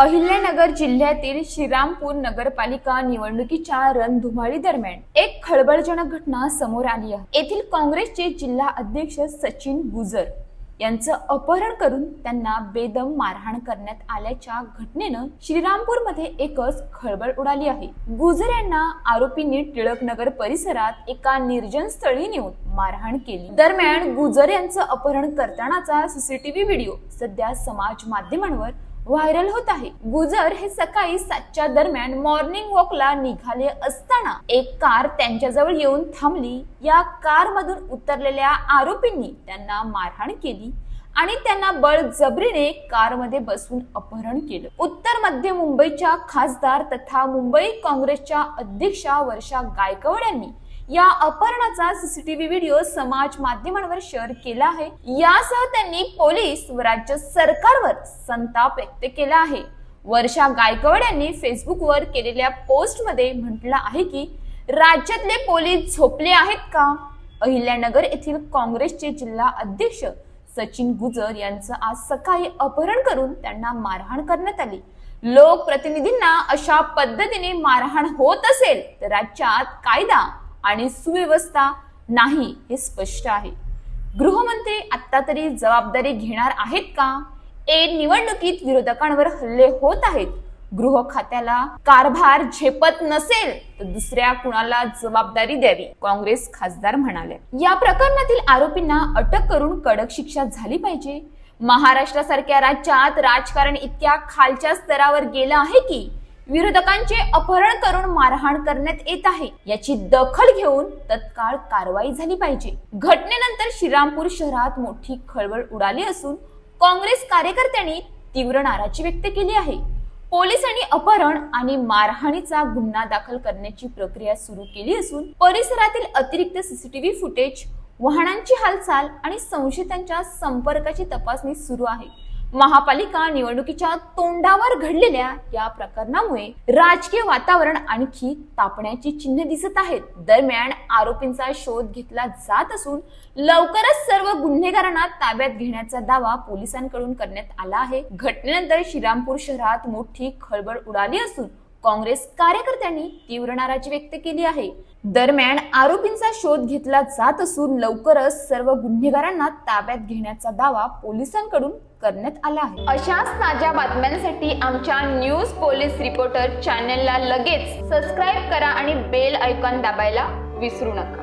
अहिल्यानगर जिल्ह्यातील श्रीरामपूर नगरपालिका निवडणुकीच्या रणधुमाळी दरम्यान एक खळबळजनक घटना समोर आली आहे. येथील काँग्रेसचे जिल्हा अध्यक्ष सचिन गुजर यांचं अपहरण करून त्यांना बेदम मारहाण करण्यात आल्याच्या घटनेनं श्रीरामपूरमध्ये एकच खळबळ उडाली आहे. गुजर यांना आरोपींनी टिळकनगर परिसरात एका निर्जन स्थळी नेऊन मारहाण केली. दरम्यान गुजर यांचं अपहरण करतानाचा सीसीटीव्ही व्हिडिओ सध्या समाज माध्यमांवर व्हायरल होत आहे. गुजर हे सकाळी सातच्या दरम्यान मॉर्निंग वॉकला निघाले असताना एक कार त्यांच्याजवळ येऊन थांबली. या कारमधून उतरलेल्या आरोपींनी त्यांना मारहाण केली आणि त्यांना बळजबरीने कारमध्ये बसून अपहरण केलं. उत्तर मध्य मुंबईच्या खासदार तथा मुंबई काँग्रेसच्या अध्यक्षा वर्षा गायकवाड यांनी या अपहरणाचा सीसीटीव्ही व्हिडिओ समाज माध्यमांवर शेअर केला आहे. यासह त्यांनी पोलीस व राज्य सरकारवर संताप व्यक्त केला आहे. वर्षा गायकवाड यांनी फेसबुकवर केलेल्या पोस्टमध्ये म्हटलं आहे की राज्यातले पोलीस झोपले आहेत का? अहिल्यानगर येथील काँग्रेसचे जिल्हा अध्यक्ष सचिन गुजर यांचं आज सकाळी अपहरण करून त्यांना मारहाण करण्यात आली. लोकप्रतिनिधींना अशा पद्धतीने मारहाण होत असेल तर राज्यात कायदा आणि सुव्यवस्था नाही हे स्पष्ट आहे. गृहमंत्री आता तरी जबाबदारी घेणार आहेत का? ए निवडणुकीत विरोधकांवर हल्ले होत आहेत. गृह खात्याला कारभार झेपत नसेल तर दुसऱ्या कुणाला जबाबदारी द्यावी? काँग्रेस खासदार म्हणाले. या प्रकरणातील आरोपींना अटक करून कडक शिक्षा झाली पाहिजे. महाराष्ट्रासारख्या राज्यात राजकारण इतक्या खालच्या स्तरावर गेलं आहे की विरोधकांचे अपहरण करून मारहाण करण्यात येत आहे. याची दखल घेऊन तत्काळ कारवाई झाली पाहिजे. घटनेनंतर श्रीरामपूर शहरात मोठी खळबळ उडाली असून काँग्रेस कार्यकर्त्यांनी तीव्र नाराजी व्यक्त केली आहे. पोलिसांनी अपहरण आणि मारहाणीचा गुन्हा दाखल करण्याची प्रक्रिया सुरू केली असून परिसरातील अतिरिक्त सीसीटीव्ही फुटेज वाहनांची हालचाल आणि संशयितांच्या संपर्काची तपासणी सुरू आहे. महापालिका निवडणुकीच्या तोंडावर घडलेल्या या प्रकरणामुळे राजकीय वातावरण आणखी तापण्याची चिन्ह दिसत आहेत. दरम्यान आरोपींचा शोध घेतला जात असून लवकरच सर्व गुन्हेगारांना ताब्यात घेण्याचा दावा पोलिसांकडून करण्यात आला आहे. घटनेनंतर श्रीरामपूर शहरात मोठी खळबळ उडाली असून काँग्रेस कार्यकर्त्यांनी तीव्र नाराजी व्यक्त केली आहे. दरम्यान आरोपींचा शोध घेतला जात असून लवकरच सर्व गुन्हेगारांना ताब्यात घेण्याचा दावा पोलिसांकडून करण्यात आला आहे. अशाच ताज्या बातम्यांसाठी आमच्या न्यूज पोलीस रिपोर्टर चॅनेलला लगेच सबस्क्राईब करा आणि बेल आयकॉन दाबायला विसरू नका.